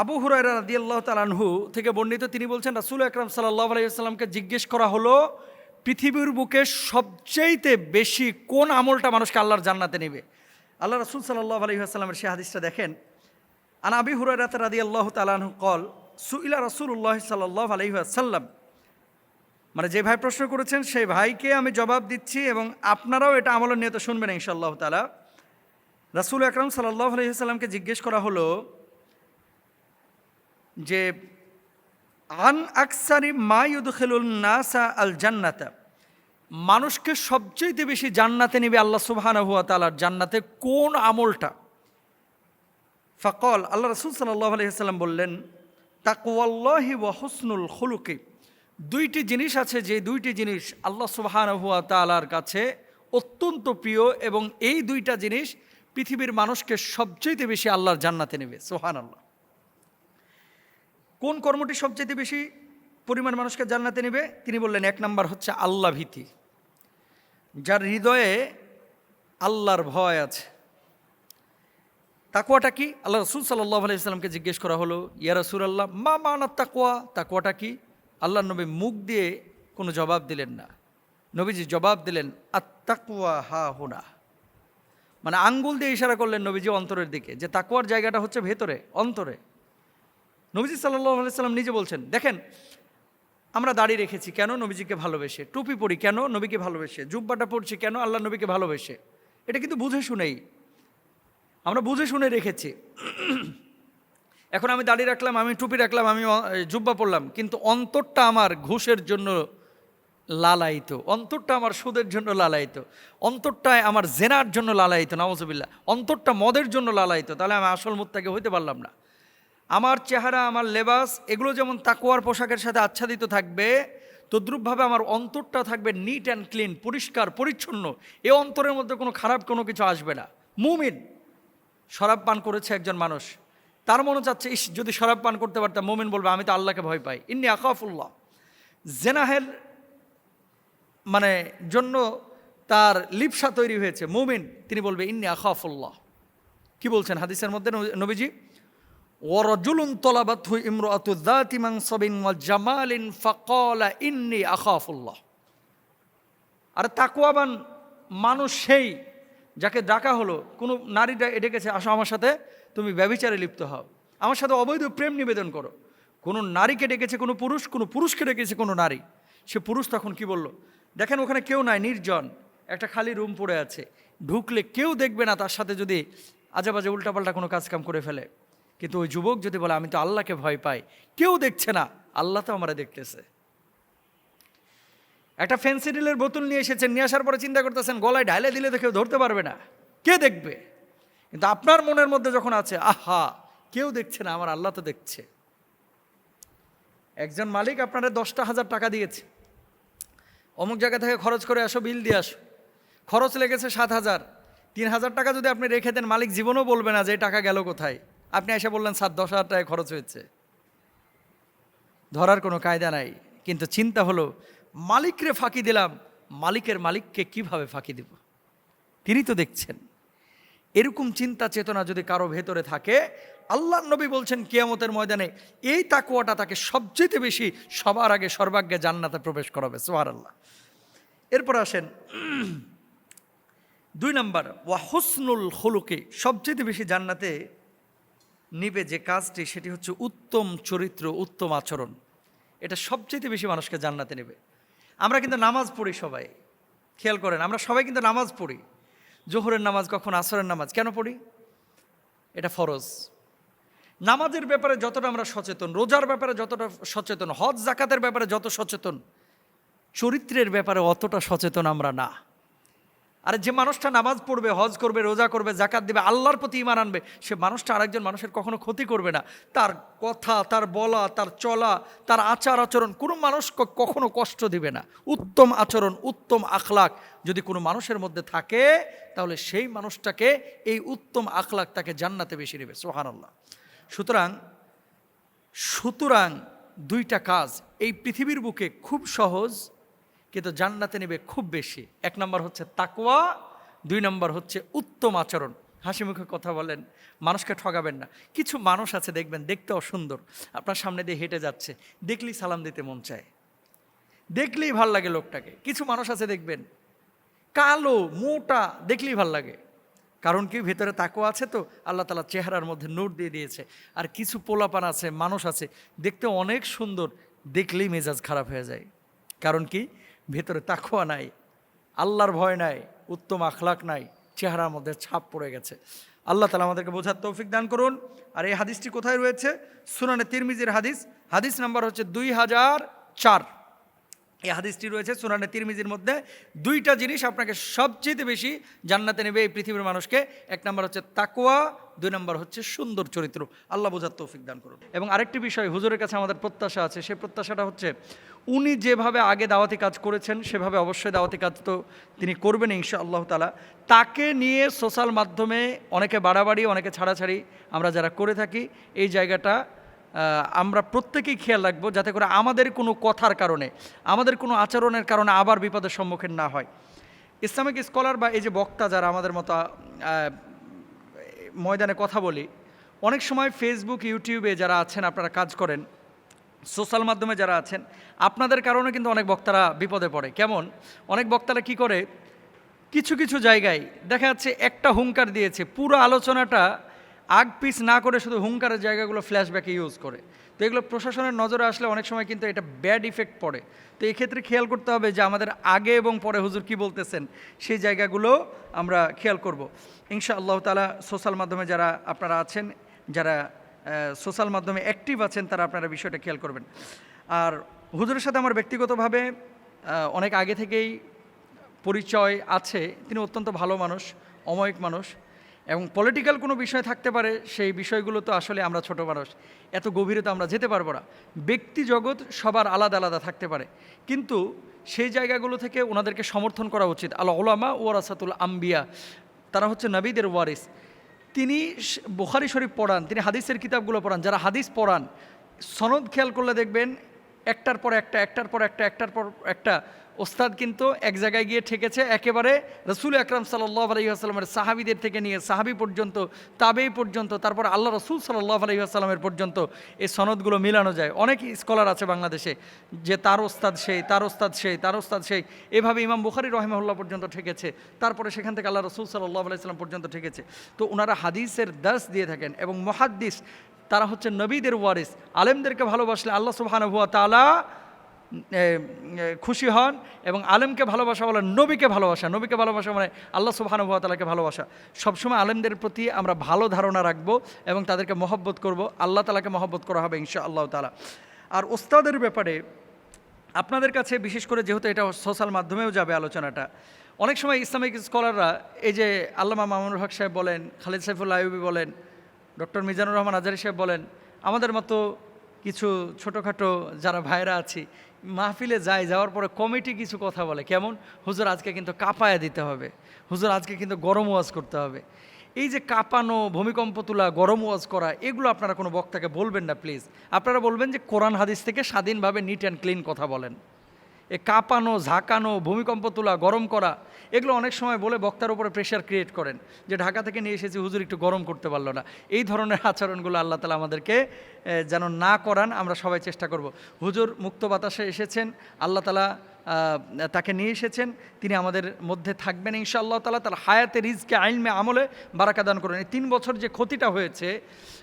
আবু হুরায়রা রাদিয়াল্লাহু তালানহু থেকে বর্ণিত তিনি বলছেন, রাসূল আকরাম সাল্লাহ আলাইহি সাল্লামকে জিজ্ঞেস করা হলো, পৃথিবীর বুকে সবচেয়েতে বেশি কোন আমলটা মানুষকে আল্লাহর জান্নাতে নেবে? আল্লাহ রাসূল সাল্লাল্লাহু আলাইহি সাল্লামের সেই হাদিসটা দেখেন। আন আবি হুরায়রা রাদিয়াল্লাহু তাআলাহু কল, সুইলা রাসূলুল্লাহ সাল্লাল্লাহু আলাইহি সাল্লাম মানে যে ভাই প্রশ্ন করেছেন, সেই ভাইকে আমি জবাব দিচ্ছি এবং আপনারাও এটা আমলের নিয়ত শুনবেন ইনশাআল্লাহ তালা রাসূল আকরাম সাল্লাল্লাহু আলাইহি সাল্লামকে জিজ্ঞেস করা হলো যে, আন আকসারি মা ইউদখিলুন নাসা আল জান্নাতা। মানুষকে সবচেয়ে বেশি জান্নাতে নেবে আল্লাহ সুবহানাহু ওয়া তাআলার জান্নাতে কোন আমলটা? ফাকল, আল্লাহ রসুল সাল্লাহ আলহিহাল্লাম বললেন, তাকওয়াল্লাহি ওয়া হুসনুল খুলুকি। দুইটি জিনিস আছে, যে দুইটি জিনিস আল্লাহ সুবহানাহু ওয়া তাআলার কাছে অত্যন্ত প্রিয় এবং এই দুইটা জিনিস পৃথিবীর মানুষকে সবচেয়ে বেশি আল্লাহর জান্নাতে নেবে। সোহান আল্লাহ কোন কর্মটি সবচেয়ে বেশি পরিমাণ মানুষকে জান্নাতে নেবে? তিনি বললেন, এক নাম্বার হচ্ছে আল্লাহ ভীতি। যার হৃদয়ে আল্লাহর ভয় আছে। তাকুয়াটা কি? আল্লাহ রসুল সাল্লাহ আলাইসাল্লামকে জিজ্ঞেস করা হলো, ইয়া রসুল আল্লাহ মা মানার তাকুয়া তাকুয়াটা কি? আল্লাহ নবী মুখ দিয়ে কোনো জবাব দিলেন না। নবীজি জবাব দিলেন আত্মাকুয়া হা হোনা। মানে আঙ্গুল দিয়ে ইশারা করলেন নবীজি অন্তরের দিকে, যে তাকুয়ার জায়গাটা হচ্ছে ভেতরে, অন্তরে। নবীজি সাল্লাহ আলাইসাল্লাম নিজে বলছেন, দেখেন, আমরা দাড়ি রেখেছি কেন নবীজিকে ভালোবেসে? টুপি পরি কেন নবীকে ভালোবেসে? জুব্বাটা পড়ছি কেন আল্লাহ নবীকে ভালোবেসে? এটা কিন্তু বুঝে শুনেই, আমরা বুঝে শুনে রেখেছি। এখন আমি দাড়ি রাখলাম, আমি টুপি রাখলাম, আমি জুব্বা পড়লাম কিন্তু অন্তরটা আমার ঘুষের জন্য লালায়িত, অন্তরটা আমার সুদের জন্য লালায়িত অন্তরটায় আমার জেনার জন্য লালায়িত নওয়াজবিল্লা অন্তরটা মদের জন্য লালায়িত, তাহলে আমি আসল মুত্তাকে হইতে পারলাম না। আমার চেহারা, আমার লেবাস, এগুলো যেমন তাকুয়ার পোশাকের সাথে আচ্ছাদিত থাকবে, তদ্রূপভাবে আমার অন্তরটা থাকবে নিট অ্যান্ড ক্লিন পরিষ্কার, পরিচ্ছন্ন। এ অন্তরের মধ্যে কোনো খারাপ কোনো কিছু আসবে না। মুমিন, শরাব পান করেছে একজন মানুষ। তার মনে চাচ্ছে, ইস, যদি শরাব পান করতে পারতাম, মোমিন বলবে, আমি তো আল্লাহকে ভয় পাই। ইন্নি আকাফুল্লাহ জেনাহের মানে জন্য তার লিপসা তৈরি হয়েছে। মুমিন, তিনি বলবে, ইন্নি আকাফুল্লাহ কি বলছেন হাদিসের মধ্যে নবীজি? ওরজুলুন তলাবাতহু ইমরাতু যাতি মানসাবিন ওয়া জামালিন ফাকালা ইন্নি আখাফুল্লাহ। আর তাকওয়াবান মানুষ সেই যাকে ডাকা হলো, কোনো নারী ডেকেছে, আসো আমার সাথে, তুমি ব্যভিচারে লিপ্ত হও। আমার সাথে অবৈধ প্রেম নিবেদন করো। কোনো নারীকে ডেকেছে কোনো পুরুষ, কোনো পুরুষকে ডেকেছে কোনো নারী। সে পুরুষ তখন কি বলল, দেখেন ওখানে কেউ নাই, নির্জন। একটা খালি রুম পড়ে আছে। ঢুকলে কেউ দেখবে না, তার সাথে যদি আজেবাজে উল্টাপাল্টা কোনো কাজকাম করে ফেলে। কিন্তু ওই যুবক যদি বলে, আমি তো আল্লাহকে ভয় পাই কেউ দেখছে না। আল্লাহ তো আমরা দেখতেছে। একটা ফেন্সিডিলের বোতল নিয়ে এসেছেন, নিয়ে আসার পরে চিন্তা করতেছেন, গলায় ঢালে দিলে তো কেউ ধরতে পারবে না। কে দেখবে? কিন্তু আপনার মনের মধ্যে যখন আছে, আহা, কেউ দেখছে না, আমার আল্লাহ তো দেখছে। একজন মালিক আপনারা দশটা হাজার টাকা দিয়েছে। অমুক জায়গা থেকে খরচ করে আসো, বিল দিয়ে আসো। খরচ লেগেছে সাত হাজার। তিন হাজার টাকা যদি আপনি রেখে দেন, মালিক জীবনও বলবে না যে টাকা গেল কোথায়? আপনি এসে বললেন সাত দশ হাজার টাকা খরচ হয়েছে। ধরার কোনো কায়দা নাই। কিন্তু চিন্তা হলো, মালিকরে ফাঁকি দিলাম, মালিকের মালিককে কীভাবে ফাঁকি দিব? তিনি তো দেখছেন। এরকম চিন্তা চেতনা যদি কারও ভেতরে থাকে, আল্লাহ নবী বলছেন, কিয়ামতের ময়দানে এই তাকুয়াটা তাকে সবচেয়ে বেশি সবার আগে সর্বাগ্যে জান্নাতে প্রবেশ করাবে। সোহার আল্লাহ এরপর আসেন, দুই নম্বর, ওয়া হুসনুল হলুকে সবচেয়ে বেশি জান্নাতে নিবে যে কাজটি, সেটি হচ্ছে উত্তম চরিত্র, উত্তম আচরণ। এটা সবচেয়ে বেশি মানুষকে জান্নাতে নেবে। আমরা কিন্তু নামাজ পড়ি সবাই। খেয়াল করেন, আমরা সবাই কিন্তু নামাজ পড়ি। জোহরের নামাজ কখন, আসরের নামাজ কেন পড়ি? এটা ফরজ। নামাজের ব্যাপারে যতটা আমরা সচেতন, রোজার ব্যাপারে যতটা সচেতন, হজ, জাকাতের ব্যাপারে যত সচেতন, চরিত্রের ব্যাপারে অতটা সচেতন আমরা না। আরে যে মানুষটা নামাজ পড়বে, হজ করবে, রোজা করবে জাকাত দেবে, আল্লাহর প্রতি ইমান আনবে, সে মানুষটা আরেকজন মানুষের কখনো ক্ষতি করবে না। তার কথা, তার বলা, তার চলা, তার আচার আচরণ কোনো মানুষ কখনো কষ্ট দিবে না। উত্তম আচরণ, উত্তম আখলাক যদি কোনো মানুষের মধ্যে থাকে, তাহলে সেই মানুষটাকে এই উত্তম আখলাক তাকে জান্নাতে বেশি নেবে। সোহান আল্লাহ সুতরাং সুতরাং দুইটা কাজ এই পৃথিবীর বুকে খুব সহজ কিন্তু জান্নাতে নেবে খুব বেশি। এক নম্বর হচ্ছে তাকওয়া, দুই নম্বর হচ্ছে উত্তম আচরণ। হাসি মুখে কথা বলেন, মানুষকে ঠগাবেন না। কিছু মানুষ আছে, দেখবেন দেখতে অসুন্দর আপনার সামনে দিয়ে হেঁটে যাচ্ছে, দেখলেই সালাম দিতে মন চায়। দেখলেই ভালো লাগে লোকটাকে। কিছু মানুষ আছে, দেখবেন, কালো, মোটা, দেখলেই ভালো লাগে। কারণ কি? ভেতরে তাকো আছে তো, আল্লাহ তালা চেহারার মধ্যে নোট দিয়ে দিয়েছে। আর কিছু পোলাপান আছে, মানুষ আছে, দেখতে অনেক সুন্দর, দেখলেই মেজাজ খারাপ হয়ে যায়। কারণ কি? ভেতরে তাকোয়া নাই, আল্লাহর ভয় নাই, উত্তম আখলাক নাই, চেহারার মধ্যে ছাপ পড়ে গেছে। আল্লাহ তালা আমাদেরকে বোঝার তৌফিক দান করুন। আর এই হাদিসটি কোথায় রয়েছে? সুনানে তিরমিজির হাদিস। হাদিস নাম্বার হচ্ছে দুই হাজার চার। এই হাদিসটি রয়েছে সুনানে তিরমিজির মধ্যে। দুইটা জিনিস আপনাকে সবচেয়ে বেশি জান্নাতে নেবে এই পৃথিবীর মানুষকে। এক নম্বর হচ্ছে তাকুয়া দুই নম্বর হচ্ছে সুন্দর চরিত্র। আল্লাহ বোঝার তৌফিক দান করুন। এবং আরেকটি বিষয় হুজুরের কাছে আমাদের প্রত্যাশা আছে, সেই প্রত্যাশাটা হচ্ছে উনি যেভাবে আগে দাওয়াতি কাজ করেছেন, সেভাবে অবশ্যই দাওয়াতি কাজ তো তিনি করবেন ইনশা আল্লাহ তালা তাকে নিয়ে সোশ্যাল মাধ্যমে অনেকে বাড়াবাড়ি, অনেকে ছাড়াছাড়ি আমরা যারা করে থাকি, এই জায়গাটা আমরা প্রত্যেকেই খেয়াল রাখব যাতে করে আমাদের কোনো কথার কারণে, আমাদের কোনো আচরণের কারণে আবার বিপদের সম্মুখীন না হয়। ইসলামিক স্কলার বা এই যে বক্তা যারা আমাদের মতো ময়দানে কথা বলি, অনেক সময় ফেসবুক ইউটিউবে যারা আছেন, আপনারা কাজ করেন সোশ্যাল মাধ্যমে যারা আছেন, আপনাদের কারণে কিন্তু অনেক বক্তারা বিপদে পড়ে। কেমন? অনেক বক্তারা কি করে? কিছু কিছু জায়গায় দেখা যাচ্ছে একটা হুঙ্কার দিয়েছে, পুরো আলোচনাটা আগ পিস না করে শুধু হুঙ্কারের জায়গাগুলো ফ্ল্যাশব্যাকে ইউজ করে। তো এগুলো প্রশাসনের নজরে আসলে অনেক সময় কিন্তু এটা ব্যাড ইফেক্ট পড়ে। তো এই ক্ষেত্রে খেয়াল করতে হবে যে আমাদের আগে এবং পরে হুজুর কি বলতেছেন, সেই জায়গাগুলো আমরা খেয়াল করব। ইনশা আল্লাহ তালা সোশ্যাল মাধ্যমে যারা আপনারা আছেন, যারা সোশ্যাল মাধ্যমে অ্যাক্টিভ আছেন, তারা আপনারা বিষয়টা খেয়াল করবেন। আর হুজুরের সাথে আমার ব্যক্তিগতভাবে অনেক আগে থেকেই পরিচয় আছে। তিনি অত্যন্ত ভালো মানুষ, অময়িক মানুষ। এবং পলিটিক্যাল কোনো বিষয় থাকতে পারে, সেই বিষয়গুলো তো আসলে আমরা ছোট মানুষ, এত গভীরে তো আমরা যেতে পারব না। ব্যক্তি জগৎ সবার আলাদা আলাদা থাকতে পারে। কিন্তু সেই জায়গাগুলো থেকে ওনাদেরকে সমর্থন করা উচিত। আল্লাহ ওলামা ওয়ারাসাতুল আম্বিয়া, তারা হচ্ছে নবীদের ওয়ারিস। তিনি বুখারি শরীফ পড়ান, তিনি হাদিসের কিতাবগুলো পড়ান। যারা হাদিস পড়ান, সনদ খেয়াল করলে দেখবেন একটার পর একটা, একটার পর একটা, একটার পর একটা। ওস্তাদ কিন্তু এক জায়গায় গিয়ে ঠেকেছে, একেবারে রসুল আকরাম সাল্লাহ আলহিহাস্লামের সাহাবিদের থেকে নিয়ে, সাহাবি পর্যন্ত তাবেই পর্যন্ত, তারপর আল্লাহ রসুল সাল্লাহ আলহিহাস্লামের পর্যন্ত এই সনদগুলো মিলানো যায়। অনেক স্কলার আছে বাংলাদেশে যে তার ওস্তাদ সেই, তার ওস্তাদ সেই, তার ওস্তাদ সেই। এভাবে ইমাম বুখারি রহমউল্লাহ পর্যন্ত ঠেকেছে। তারপরে সেখান থেকে আল্লাহ রসুল সাল্লাহ আলাইসাল্লাম পর্যন্ত ঠেকেছে। তো ওনারা হাদিসের দাস দিয়ে থাকেন এবং মহাদ্দিস তারা হচ্ছে নবীদের ওয়ারিস। আলেমদেরকে ভালোবাসলে আল্লাহ সুবহানাহু তালা খুশি হন এবং আলেমকে ভালোবাসা বলে নবীকে ভালোবাসা। নবীকে ভালোবাসা মানে আল্লাহ সুবহানাহু তালাকে ভালোবাসা। সবসময় আলেমদের প্রতি আমরা ভালো ধারণা রাখব এবং তাদেরকে মহব্বত করব। আল্লাহ তালাকে মহব্বত করা হবে ইনশা আল্লাহ তালা আর ওস্তাদের ব্যাপারে আপনাদের কাছে বিশেষ করে যেহেতু এটা সোশ্যাল মাধ্যমেও যাবে আলোচনাটা, অনেক সময় ইসলামিক স্কলাররা এই যে আল্লামা মামুনুল হক সাহেব বলেন, খালিদ সাইফুল আইবি বলেন ডক্টর মিজানুর রহমান আজারি সাহেব বলেন, আমাদের মতো কিছু ছোটোখাটো যারা ভাইরা আছি, মাহফিলে যায় যাওয়ার পরে কমিটি কিছু কথা বলে। কেমন? হুজুর আজকে কিন্তু কাঁপায়া দিতে হবে। হুজুর আজকে কিন্তু গরম ওয়াজ করতে হবে। এই যে কাঁপানো, ভূমিকম্প তোলা, গরম ওয়াজ করা, এগুলো আপনারা কোনো বক্তাকে বলবেন না, প্লিজ। আপনারা বলবেন যে কোরআন হাদিস থেকে স্বাধীনভাবে নিট অ্যান্ড ক্লিন কথা বলেন। এ কাঁপানো, ঝাঁকানো, ভূমিকম্প তোলা, গরম করা, এগুলো অনেক সময় বলে বক্তার উপরে প্রেশার ক্রিয়েট করেন যে ঢাকা থেকে নিয়ে এসেছি, হুজুর একটু গরম করতে পারল না। এই ধরনের আচরণগুলো আল্লাহ তালা আমাদেরকে যেন না করান, আমরা সবাই চেষ্টা করব। হুজুর মুক্ত বাতাসে এসেছেন, আল্লাহ তালা তাকে নিয়ে এসেছেন। তিনি আমাদের মধ্যে থাকবেন ইনশাআল্লাহ তালা তার হায়াতে রিজকে আইনমে আমলে বারাকা দান করেন। এই তিন বছর যে ক্ষতিটা হয়েছে,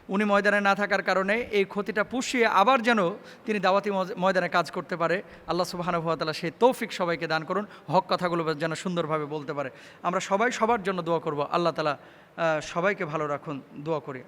উনি ময়দানে না থাকার কারণে এই ক্ষতিটা পুষিয়ে আবার যেন তিনি দাওয়াতি ময়দানে কাজ করতে পারে। আল্লাহ সুবাহানুভাতালা সেই তৌফিক সবাইকে দান করুন। হক কথাগুলো যেন সুন্দরভাবে বলতে পারে। আমরা সবাই সবার জন্য দোয়া করব। আল্লাহ তালা সবাইকে ভালো রাখুন। দোয়া করি।